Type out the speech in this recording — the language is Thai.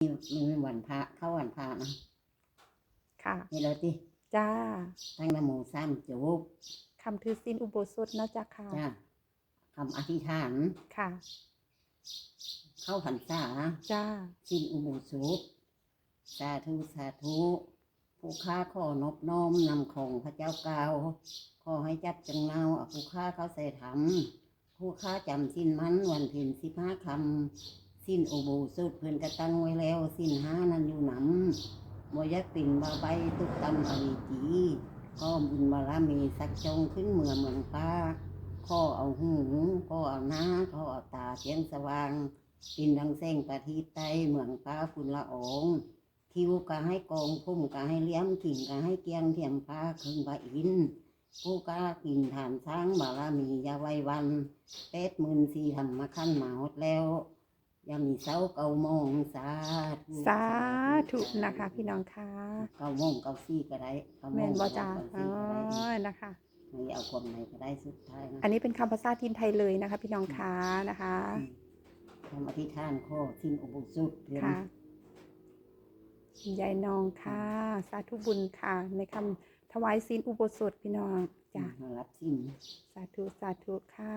มันวันพระเข้าวันพระนะค่ะ นี่เลยติจ้า ตั้งนะโมสามจบคำถือศีลอุโบสถนะจ๊ะค่ะจ้าคำอธิษฐาน ค่ะ เข้าพรรษาจ้าสิ้นอุโบสถสาธุสาธุผู้ค้าขอนอบน้อมนำของพระเจ้าเก่าขอให้จับจังเนาเอาผู้ค้าเขาใส่ถำผู้ค้าจำสิ้นมันวันเพ็ญสิบห้าคำ สิ้นอุโบสถเพื่อนกระตั้งไว้แล้ว สิ้นห้านั้นอยู่หนำบ่อยักปิ่นบาใบตุกตำอวิจีก็บุญบารมีสักจงขึ้นเมืองเมืองป้าข้อเอาหูข้อเอาหน้าข้อเอาตาเสียงสว่างปินดังเส้งประทีปไตเมืองฟ้าฝุ่นละอองคิวก็ให้กองพุ่มก็ให้เลี้ยมกิ่งก็ให้เกียงเทียมฟ้าครึ่งบาอินผู้กากินฐานช้างบารมียาไววันเป็ดมื่นสี่ทำมาขั้นหมาหดแล้ว อยังมีเสาเก่ามองสาธุสาธุนะคะ พี่น้องค่ะเก่ามองเก่าซี่ก็ได้เก่าโมแม่งนบ่จ้าเก่าอ๋อซี่ก็ได้นะคะ ให้เอาความไหนก็ได้สุดท้ายนะอันนี้เป็นคำภาษาทินไทยเลยนะคะ พี่น้องค่ะนะคะทำอธิษฐานข้อสิ้นอุโบสถเดือนค่ะคุณยายนองค่ะ สาธุบุญค่ะ ในคำถวายศีลอุโบสถพี่น้องจ้ะ รับสิ้น สาธุ สาธุค่ะ